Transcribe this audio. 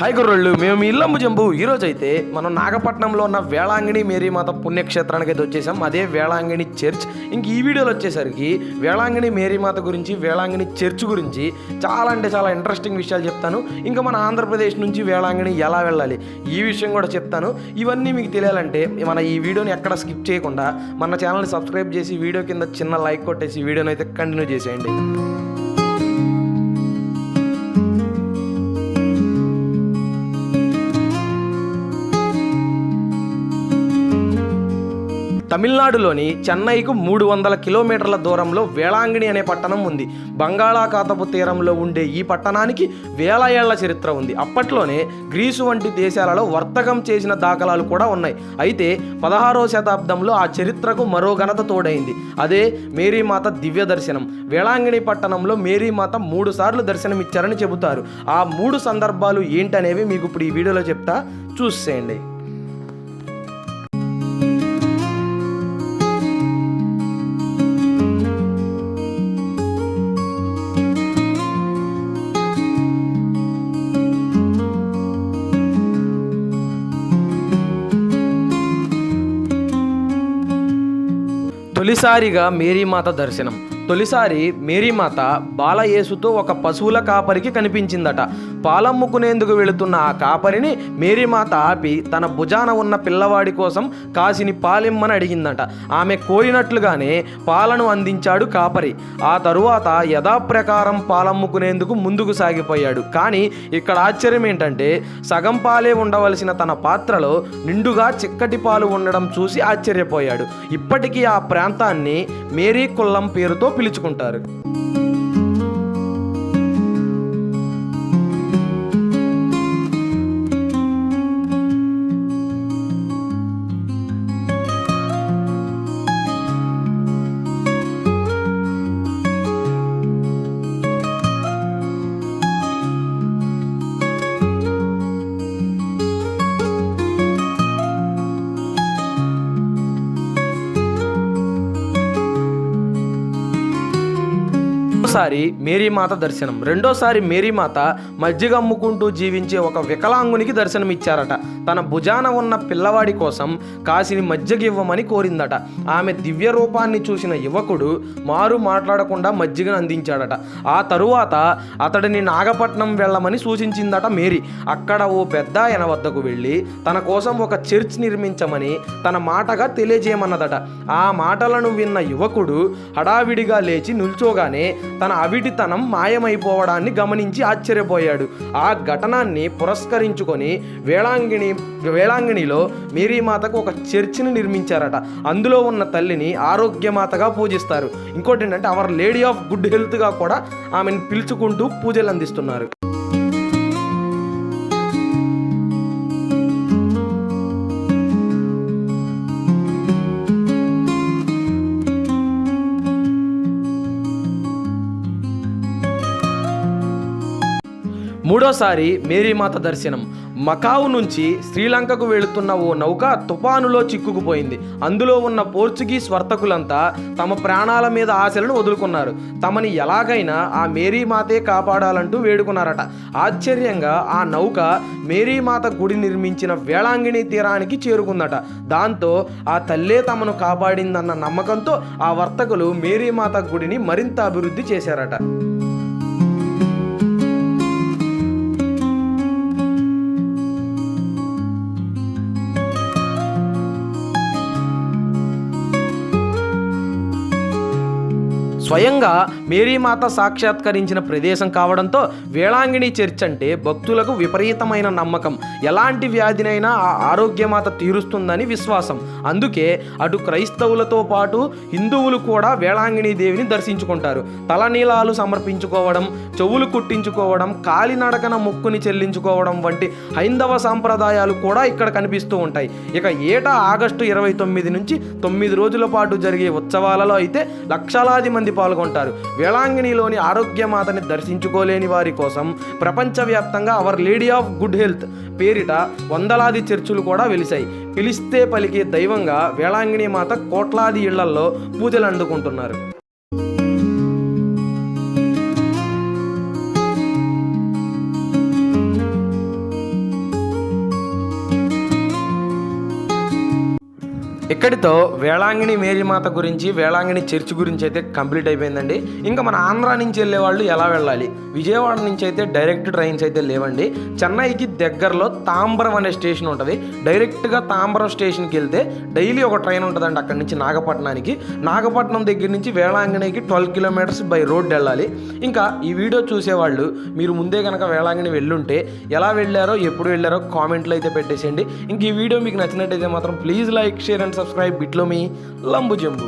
High గుర్రోళ్ళు మేము మీ ఇల్లమ్మ జంబు. ఈరోజు అయితే మనం నాగపట్నంలో ఉన్న వేళాంగిణి మేరీమాత పుణ్యక్షేత్రానికి అయితే వచ్చేసాం. అదే వేళాంగిణి చర్చ్. ఇంక ఈ వీడియోలో వచ్చేసరికి వేళాంగిణి మేరీమాత గురించి వేళాంగిణి చర్చ్ గురించి చాలా అంటే చాలా ఇంట్రెస్టింగ్ విషయాలు చెప్తాను. ఇంకా మన ఆంధ్రప్రదేశ్ నుంచి వేళాంగిణి ఎలా వెళ్ళాలి ఈ విషయం కూడా చెప్తాను. ఇవన్నీ మీకు తెలియాలంటే మన ఈ వీడియోని ఎక్కడ స్కిప్ చేయకుండా మన ఛానల్ని సబ్స్క్రైబ్ చేసి వీడియో కింద చిన్న లైక్ కొట్టేసి వీడియోని అయితే కంటిన్యూ చేసేయండి. తమిళనాడులోని చెన్నైకు మూడు వందల కిలోమీటర్ల దూరంలో వేళాంగిణి అనే పట్టణం ఉంది. బంగాళాఖాతపు తీరంలో ఉండే ఈ పట్టణానికి వేల ఏళ్ళ చరిత్ర ఉంది. అప్పట్లోనే గ్రీసు వంటి దేశాలలో వర్తకం చేసిన దాఖలాలు కూడా ఉన్నాయి. అయితే పదహారవ శతాబ్దంలో ఆ చరిత్రకు మరో ఘనత తోడైంది. అదే మేరీమాత దివ్య దర్శనం. వేళాంగిణి పట్టణంలో మేరీమాత మూడు సార్లు దర్శనమిచ్చారని చెబుతారు. ఆ మూడు సందర్భాలు ఏంటనేవి మీకు ఇప్పుడు ఈ వీడియోలో చెప్తా. చూసేయండి. తొలిసారిగా మేరీమాత దర్శనం. తొలిసారి మేరీమాత బాలయేసుతో ఒక పశువుల కాపరికి కనిపించిందట. పాలమ్ముకునేందుకు వెళుతున్న ఆ కాపరిని మేరీమాత ఆపి తన భుజాన ఉన్న పిల్లవాడి కోసం కాసిని పాలిమ్మని అడిగిందట. ఆమె కోరినట్లుగానే పాలను అందించాడు కాపరి. ఆ తరువాత యథాప్రకారం పాలమ్ముకునేందుకు ముందుకు సాగిపోయాడు. కానీ ఇక్కడ ఆశ్చర్యం ఏంటంటే సగం పాలే ఉండవలసిన తన పాత్రలో నిండుగా చిక్కటి పాలు ఉండడం చూసి ఆశ్చర్యపోయాడు. ఇప్పటికీ ఆ ప్రాంతాన్ని మేరీ కుల్లం పేరుతో పిలుచుకుంటారు. రెండోసారి మేరీమాత దర్శనం. రెండోసారి మేరీమాత మజ్జిగ అమ్ముకుంటూ జీవించే ఒక వికలాంగునికి దర్శనం ఇచ్చారట. తన భుజాన ఉన్న పిల్లవాడి కోసం కాసిని మజ్జిగ ఇవ్వమని కోరిందట. ఆమె దివ్య రూపాన్ని చూసిన యువకుడు మారు మాట్లాడకుండా మజ్జిగను అందించాడట. ఆ తరువాత అతడిని నాగపట్నం వెళ్ళమని సూచించిందట మేరీ. అక్కడ ఓ పెద్ద ఆయన వద్దకు వెళ్ళి తన కోసం ఒక చర్చ్ నిర్మించమని తన మాటగా తెలియజేయమన్నదట. ఆ మాటలను విన్న యువకుడు హడావిడిగా లేచి నిల్చోగానే తన అవిటితనం మాయమైపోవడాన్ని గమనించి ఆశ్చర్యపోయాడు. ఆ ఘటనాన్ని పురస్కరించుకొని వేళాంగిణి వేళాంగిణిలో మేరీమాతకు ఒక చర్చిని నిర్మించారట. అందులో ఉన్న తల్లిని ఆరోగ్యమాతగా పూజిస్తారు. ఇంకోటి ఏంటంటే అవర్ లేడీ ఆఫ్ గుడ్ హెల్త్గా కూడా ఆమెను పిలుచుకుంటూ పూజలు అందిస్తున్నారు మూడోసారి మేరీమాత దర్శనం. మకావు నుంచి శ్రీలంకకు వెళుతున్న ఓ నౌక తుఫానులో చిక్కుకుపోయింది. అందులో ఉన్న పోర్చుగీస్ వర్తకులంతా తమ ప్రాణాల మీద ఆశలను వదులుకున్నారు. తమని ఎలాగైనా ఆ మేరీమాతే కాపాడాలంటూ వేడుకున్నారట. ఆశ్చర్యంగా ఆ నౌక మేరీమాత గుడి నిర్మించిన వేళాంగిణి తీరానికి చేరుకుందట. దాంతో ఆ తల్లే తమను కాపాడిందన్న నమ్మకంతో ఆ వర్తకులు మేరీమాత గుడిని మరింత అభివృద్ధి చేశారట. స్వయంగా మేరీమాత సాక్షాత్కరించిన ప్రదేశం కావడంతో వేళాంగిణి చర్చ్ అంటే భక్తులకు విపరీతమైన నమ్మకం. ఎలాంటి వ్యాధినైనా ఆ ఆరోగ్యమాత తీరుస్తుందని విశ్వాసం. అందుకే అటు క్రైస్తవులతో పాటు హిందువులు కూడా వేళాంగిణి దేవిని దర్శించుకుంటారు. తలనీలాలు సమర్పించుకోవడం చెవులు కుట్టించుకోవడం కాలినడకన ముక్కుని చెల్లించుకోవడం వంటి హైందవ సాంప్రదాయాలు కూడా ఇక్కడ కనిపిస్తూ ఉంటాయి. ఇక ఏటా ఆగస్టు ఇరవై తొమ్మిది నుంచి తొమ్మిది రోజుల పాటు జరిగే ఉత్సవాలలో అయితే లక్షలాది మంది పాల్గొంటారు. వేళాంగిణిలోని ఆరోగ్యమాతని దర్శించుకోలేని వారి కోసం ప్రపంచవ్యాప్తంగా our lady of good health పేరిట వందలాది చర్చిలు కూడా వెలిశాయి. పిలిస్తే పలికే దైవంగా వేళాంగిణి మాత కోట్లాది ఇళ్ళల్లో పూజలు అందుకుంటున్నారు ఇక్కడితో వేళాంగిణి మేరీమాత గురించి వేళాంగిణి చర్చ్ గురించి అయితే కంప్లీట్ అయిపోయిందండి. ఇంకా మన ఆంధ్ర నుంచి వెళ్ళే వాళ్ళు ఎలా వెళ్ళాలి? విజయవాడ నుంచి అయితే డైరెక్ట్ ట్రైన్స్ అయితే లేవండి. చెన్నైకి దగ్గరలో తాంబరం అనే స్టేషన్ ఉంటుంది. డైరెక్ట్గా తాంబరం స్టేషన్కి వెళ్తే డైలీ ఒక ట్రైన్ ఉంటుందండి అక్కడి నుంచి నాగపట్నానికి. నాగపట్నం దగ్గర నుంచి వేళాంగిణికి ట్వెల్వ్ కిలోమీటర్స్ బై రోడ్ వెళ్ళాలి. ఇంకా ఈ వీడియో చూసేవాళ్ళు మీరు ముందే కనుక వేళాంగిణి వెళ్ళుంటే ఎలా వెళ్ళారో ఎప్పుడు వెళ్ళారో కామెంట్లు అయితే పెట్టేసేయండి. ఇంక ఈ వీడియో మీకు నచ్చినట్టయితే మాత్రం please like share and subscribe బిట్లో మీ లంబు జంబు.